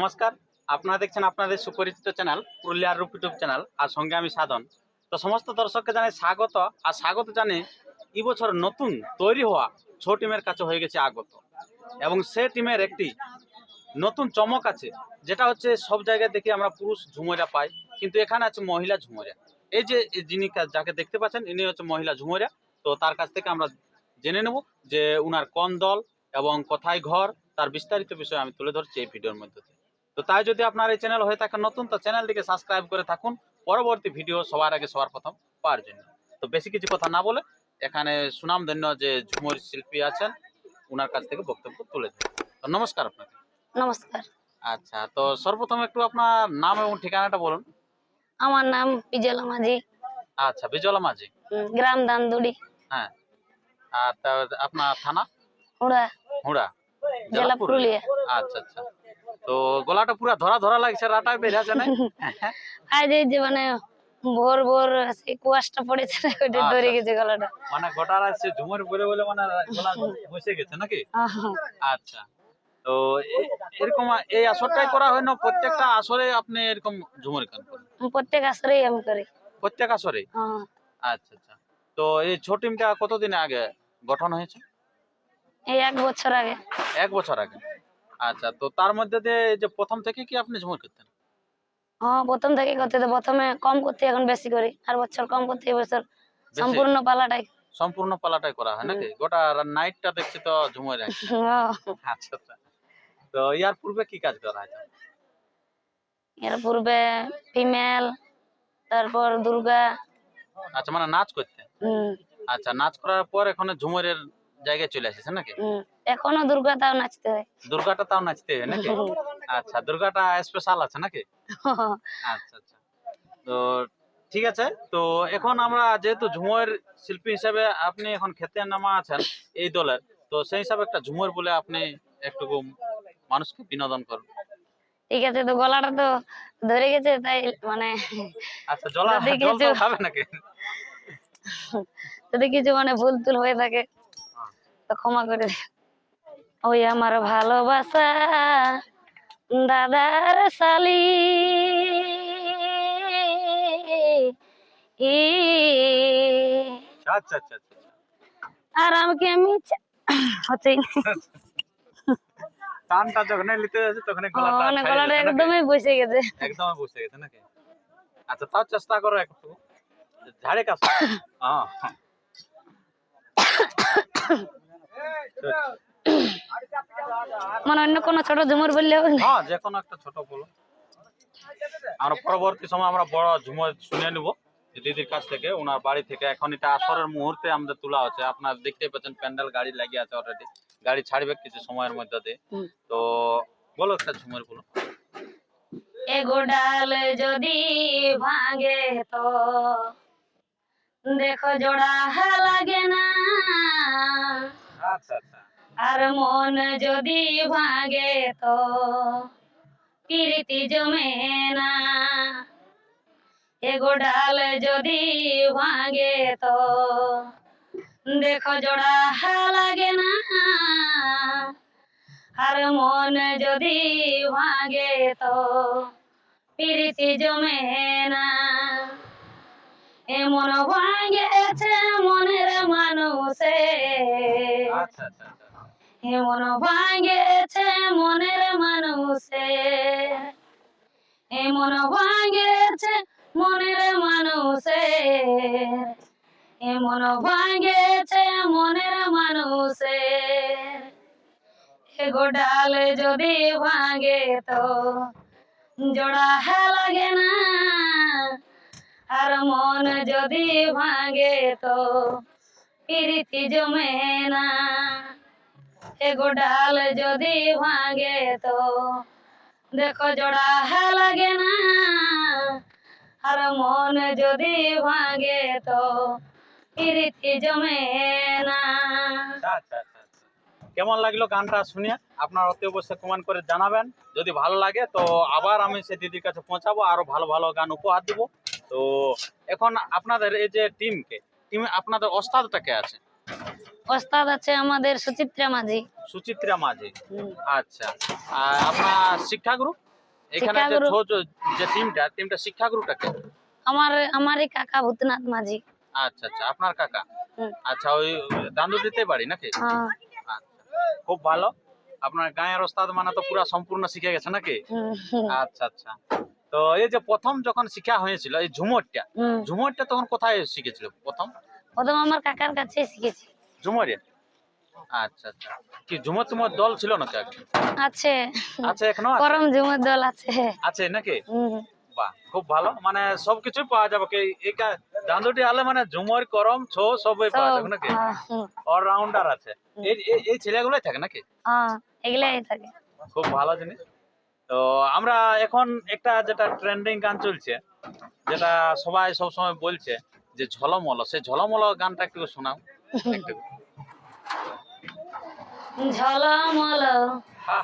নমস্কার। আপনারা দেখছেন আপনাদের সুপরিচিত চ্যানেল পুরুলিয়ার রূপ ইউটিউব চ্যানেল আর সঙ্গে আমি সাধন। তো সমস্ত দর্শককে জানাই স্বাগত আর স্বাগত জানে এই বছর নতুন তৈরি হওয়া ছো টিমের কাছে হয়ে গেছে আগত। এবং সে টিমের একটি নতুন চমক আছে, যেটা হচ্ছে সব জায়গায় দেখি আমরা পুরুষ ঝুমরা পাই, কিন্তু এখানে আছে মহিলা ঝুমরা। এই যে যিনি যাকে দেখতে পাচ্ছেন, ইনি হচ্ছে মহিলা ঝুমরা। তো তার কাছ থেকে আমরা জেনে নেব যে উনার কোন দল এবং কোথায় ঘর, তার বিস্তারিত বিষয় আমি তুলে ধরছি এই ভিডিওর মধ্যে। তো তাই যদি আপনার এই চ্যানেল হয়ে থাকে নতুন তো চ্যানেলটিকে সাবস্ক্রাইব করে থাকুন। পরবর্তী ভিডিও সবার আগে সবার প্রথম পাওয়ার জন্য। তো বেশি কিছু কথা না বলে এখানে সুনামধন্য যে ঝুমুর শিল্পী আছেন ওনার কাছ থেকে বক্তব্য তুলে দেব তো নমস্কার আপনাকে। নমস্কার। আচ্ছা তো সর্বপ্রথম একটু আপনার নাম এবং ঠিকানাটা বলুন। আমার নাম বিজলা মাঝি আচ্ছা বিজলা মাঝি গ্রাম দানদুড়ি হ্যাঁ। আর তা আপনার থানা? উড়া হুড়া। জেলা পুরুলিয়া। আচ্ছা আচ্ছা। তো গলাটা পুরা ধরা ধরা লাগছে রাটা বেরিয়েছে না? আজ এই যে মানে ভোর ভোর সেই কুয়াশটা পড়েছে না ওইটা আচ্ছা, ধরে গেছে গলাটা। মানে গোটা রাত সে ঝুমুর পরে বলে মানে গলা বসে গেছে নাকি? আচ্ছা। তো এরকম এই আসরটাই করা হয় না? প্রত্যেকটা আসরে আপনি এরকম ঝুমুর গান করেন? প্রত্যেক আসরেই আমি করি। প্রত্যেক আসরে আচ্ছা আচ্ছা। তো এই ছোট টিমটা কতদিন আগে গঠন হয়েছে? এই এক বছর আগে। এক বছর আগে। আচ্ছা তো তার মধ্যে দিয়ে যে প্রথম থেকে কি আপনি ঝুমুর করতেন? হ্যাঁ প্রথম থেকে করতে তো প্রথমে কম করতে এখন বেশি করি। আর বছর কম করতে বছর সম্পূর্ণ পালাটাই। সম্পূর্ণ পালাটাই করা হয় নাকি? গোটা নাইটটা দেখছি তো ঝুমুর আহ, আচ্ছা আচ্ছা। তো ইয়ার পূর্বে কি কাজ করা হয় এর পূর্বে ফিমেল তারপর দুর্গা। আচ্ছা মানে নাচ করতে আচ্ছা নাচ করার পর এখন ঝুমুরের জায়গায় চলে আসেছে নাকি? এখনও দুর্গা তাও নাচতে হয়। দুর্গাটা তাও নাচতে হয় নাকি? আচ্ছা দুর্গাটা স্পেশাল আছে নাকি? আচ্ছা আচ্ছা। তো ঠিক আছে তো এখন আমরা যেহেতু ঝুমুর শিল্পী হিসাবে আপনি এখন খেতে নামা আছেন এই দলের তো সেই হিসাবে একটা ঝুমুর বলে আপনি একটু মানুষকে বিনোদন করুন। ঠিক আছে তো গলাটা তো ধরে গেছে তাই মানে আচ্ছা জলা জল তো কিছু- খাবে নাকি? যদি কিছু মানে ভুল টুল হয়ে থাকে তো ক্ষমা করে দিও। ওই আমার ভালোবাসা দাদার শালি। ই, আচ্ছা আচ্ছা আচ্ছা আর আমাকে আমি চা- টানটা যখন নিতে যাচ্ছে তখন গলাটা মানে গলাটা একদমই বসে গেছে। একদমই বসে গেছে নাকি? আচ্ছা তাও চেষ্টা করো একটু। ঝাড়ে হ্যাঁ। মানে অন্য কোনো ছোট ঝুমুর বললে হবে না? হ্যাঁ যে কোনো একটা ছোট বলো। আমরা পরবর্তী সময় আমরা বড় ঝুমর শুনে নেব দিদির কাছ থেকে ওনার বাড়ি থেকে। এখন এটা আসরের মুহূর্তে আমাদের তোলা হচ্ছে। আপনার দেখতে পাচ্ছেন প্যান্ডেল গাড়ি লাগিয়ে আছে অলরেডি গাড়ি ছাড়বে কিছু সময়ের মধ্যে দিয়ে। তো বলো একটা ঝুমুর বলো। এগো ডাল যদি ভাঙে তো দেখো জোড়া লাগে না। আচ্ছা আচ্ছা। আর মন যদি ভাঙে তো প্রীতি জমে না। এগো ডাল যদি ভাঙে তো দেখো জোড়া লাগে না। আর মন যদি ভাঙে তো প্রীতি জমে না। এমন ভাঙেছে মনের মানুষে। আচ্ছা আচ্ছা। এমন ভাঙেছে মনের মানুষে। এমন ভাঙেছে মনের মানুষে। এমন ভাঙেছে মনের মানুষে। এগো ডাল যদি ভাঙে তো জোড়া লাগে না। আর মন যদি ভাঙে তো প্রীতি জমে না। এগো ডাল যদি ভাঙে তো। দেখো জোড়া লাগে না, আর মন যদি ভাঙে তো। প্রীতি জমে না। আচ্ছা আচ্ছা আচ্ছা। কেমন লাগল গানটা শুনিয়ে? আপনার অতি অবশ্যই কমেন্ট করে জানাবেন। যদি ভালো লাগে তো আবার আমি সে দিদির কাছে পৌঁছাবো, আরও ভালো ভালো গান উপহার দিব। তো এখন আপনাদের এই যে টিমকে, টিমে আপনাদের ওস্তাদটা কে আছে? ওস্তাদ আছে আমাদের সুচিত্রা মাঝি। সুচিত্রা মাঝি। আচ্ছা। আর আপনার শিক্ষাগুরু এখানে যে ছোট যে টিমটা টিমটা শিক্ষাগুরুটাকে আমার আমারই কাকা ভূতনাথ মাঝি। আচ্ছা আচ্ছা। আপনার কাকা? আচ্ছা ওই দান্দুটিতে বাড়ি নাকি? হ্যাঁ। আচ্ছা। খুব ভালো। আপনার গায়ের ওস্তাদ মানে তো পুরা সম্পূর্ণ শিখে গেছে নাকি? আচ্ছা আচ্ছা। তো এই যে প্রথম যখন শিক্ষা হয়েছিল এই ঝুমরটা। ঝুমরটা তখন কোথায় শিখেছিল প্রথম? প্রথম আমার কাকার কাছে শিখেছি। ঝুমরে আচ্ছা আচ্ছা। কি ঝুমর তোমার দল ছিল আগে? আছে। আছে এখনও করম ঝুমুর দল আছে আছে নাকি? বাহ খুব ভালো। মানে সবকিছুই পাওয়া যাবে। কি এই দান্দুটি আলে মানে ঝুমর করম ছো সবই পাওয়া যাবে নাকি? হ্যাঁ, অলরাউন্ডার আছে। এই এই- এই ছেলেগুলোই থাকে নাকি? হ্যাঁ এগুলাই থাকে। খুব ভালো জিনিস। তো আমরা এখন একটা যেটা ট্রেন্ডিং গান চলছে যেটা সবাই সবসময় বলছে যে ঝলমল সেই ঝলমল গানটা একটু শোনাও। ঝলমল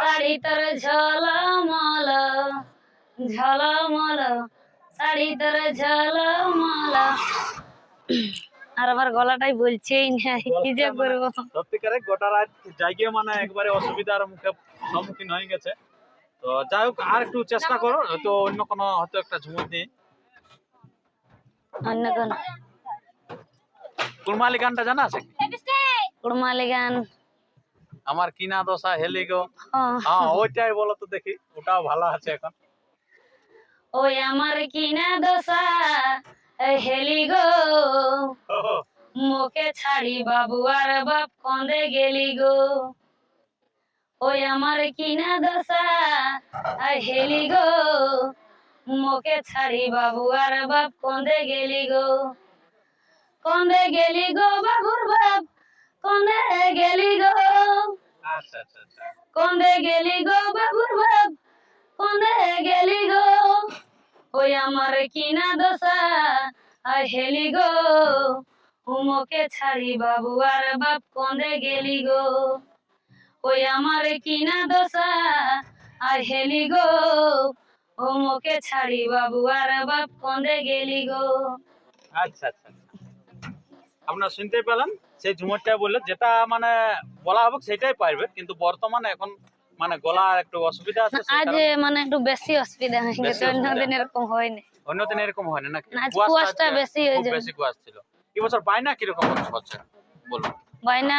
শাড়ি তোর ঝলমল ঝলমল শাড়ি তোর ঝলমল। আর আমার গলাটাই বলছেই না কি যে করব সত্যিকারে গোটা রাত জায়গায় মানে একবারে অসুবিধার মুখে সম্মুখীন হয়ে গেছে। তো যাই হোক আর একটু চেষ্টা করো তো অন্য কোনো হয়তো একটা ঝুমুর দিয়ে অন্য কোন। কুলমালি গানটা জানা আছে? কুড়মালি গান আমার কিনা দশা হেলি গো। হ্যাঁ। হ্যাঁ ওইটাই বলো তো দেখি ওটাও ভালো আছে এখন। ওই আমার কিনা দশা হেলি গো। মুখে ছাড়ি বাবু আর বাপ কন্দে গেলি গো। ওই আমার কিনা দশা হেলি গো। মুখে ছাড়ি বাবু আর বাপ কন্দে গেলি গো। কন্দে গেলি গো বাবুর বাপ কন্দে গেলি গো। আচ্ছা আচ্ছা আচ্ছা। কন্দে গেলি গো বাবুর বাপ কন্দে গেলি গো। ওই আমার কিনা দশা আই হেলি গো। উমকে ছাড়ি বাবু আর বাপ কন্দে গেলি গো। ওই আমার কিনা দশা আই হেলি গো। উমকে ছাড়ি বাবু আর বাপ কন্দে গেলি গো। আচ্ছা আচ্ছা। আপনারা শুনতে পেলেন সেই ঝুমুরটা বললে যেটা মানে বলা হবে সেটাই পারবে কিন্তু বর্তমানে এখন মানে গলার একটু অসুবিধা আছে আজ মানে একটু বেশি অসুবিধা হয়ে গেছে অন্য দিন এরকম হয়নি অন্যদিন এরকম হয় না নাকি? কুয়াশটা বেশি হয়ে যায়। বেশি কুয়াশ ছিল। এই বছর বায়না কীরকম হচ্ছে বলুন। বাইনা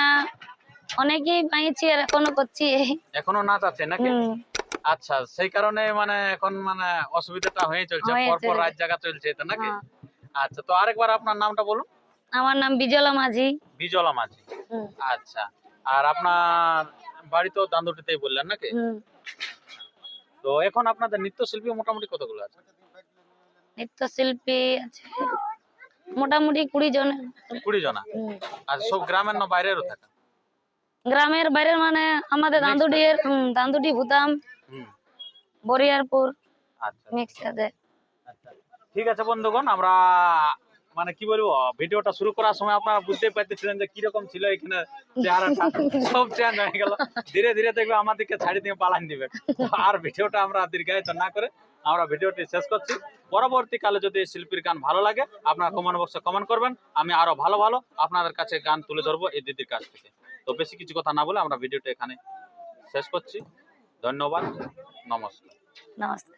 অনেকেই পাইছি আর এখনও করছি। এখনও নাচ আছে নাকি? আচ্ছা সেই কারণে মানে এখন মানে অসুবিধাটা হয়ে চলছে পরপর। রাত জায়গা চলছে তো নাকি? হ্যাঁ। আচ্ছা তো আরেকবার আপনার নামটা বলুন। আমার নাম বিজলা মাঝি। বিজলা মাঝি। আচ্ছা। আর আপনার বাড়ি তো দান্দুটিতেই বললেন নাকি? তো এখন আপনাদের নৃত্যশিল্পী মোটামুটি কতগুলো আছে? নৃত্যশিল্পী আছে মোটামুটি কুড়ি জনের কুড়ি জনা। আর সব গ্রামের না বাইরেরও থাকে? গ্রামের বাইরের মানে আমাদের Mixed দান্দুডির দান্দুডি ভুতাম বরিয়ারপুর আচ্ছা। মিক্স আছে। আচ্ছা। ঠিক আছে বন্ধুগণ আমরা মানে কি বলব ভিডিওটা শুরু করার সময় আপনারা বুঝতে পারতেছিলেন যে কীরকম ছিল এখানে চেহারাটা। সব চেঞ্জ হয়ে গেল। ধীরে ধীরে দেখবে আমাদেরকে ছাড়ি দিয়ে পালান দিবে। আর ভিডিওটা আমরা দীর্ঘায়িত না করে আমরা ভিডিওটি শেষ করছি। পরবর্তীকালে যদি শিল্পীর গান ভালো লাগে, আপনারা কমেন্ট বক্সে কমেন্ট করবেন। আমি আরও ভালো ভালো আপনাদের কাছে গান তুলে ধরবো এই দিদির কাছ থেকে। তো বেশি কিছু কথা না বলে আমরা ভিডিওটা এখানে শেষ করছি। ধন্যবাদ। নমস্কার। নমস্কার।